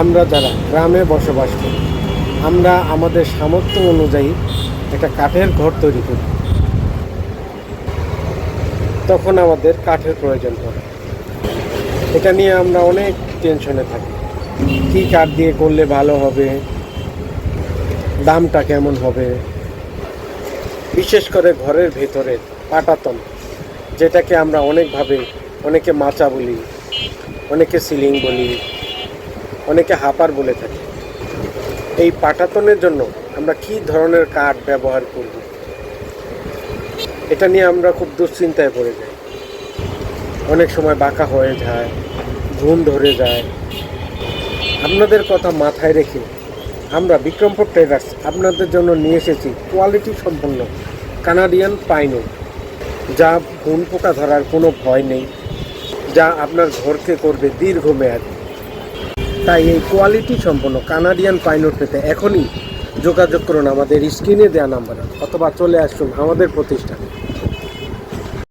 আমরা যারা গ্রামে বসবাস করি, আমরা আমাদের সামর্থ্য অনুযায়ী একটা কাঠের ঘর তৈরি করি। তখন আমাদের কাঠের প্রয়োজন পড়ে। এটা নিয়ে আমরা অনেক টেনশনে থাকি। কী কাঠ দিয়ে করলে ভালো হবে? দামটা কেমন হবে? বিশেষ করে ঘরের ভেতরে পাটাতন, যেটাকে আমরা অনেকভাবে অনেকে মাচা বলি, অনেকে সিলিং বলি অনেকে হাপার বলে থাকে। এই পাটাতনের জন্য আমরা কি ধরনের কাঠ ব্যবহার করব? এটা নিয়ে আমরা খুব দুশ্চিন্তায় পড়ে যাই। অনেক সময় বাঁকা হয়ে যায়, ঘুম ধরে যায়। আপনাদের কথা মাথায় রেখে আমরা বিক্রমপুর ট্রেডার্স আপনাদের জন্য নিয়ে এসেছি কোয়ালিটি সম্পন্ন কানাডিয়ান পাইনো যা ঘুন পোকা ধরার কোনো ভয় নেই, যা আপনার ঘরকে করবে দীর্ঘমেয়াদী। তাই এই কোয়ালিটি সম্পন্ন কানাডিয়ান পাইনট পেতে এখনই যোগাযোগ করুন আমাদের স্ক্রিনে দেওয়া নাম্বারে অথবা চলে আসুন আমাদের প্রতিষ্ঠানে।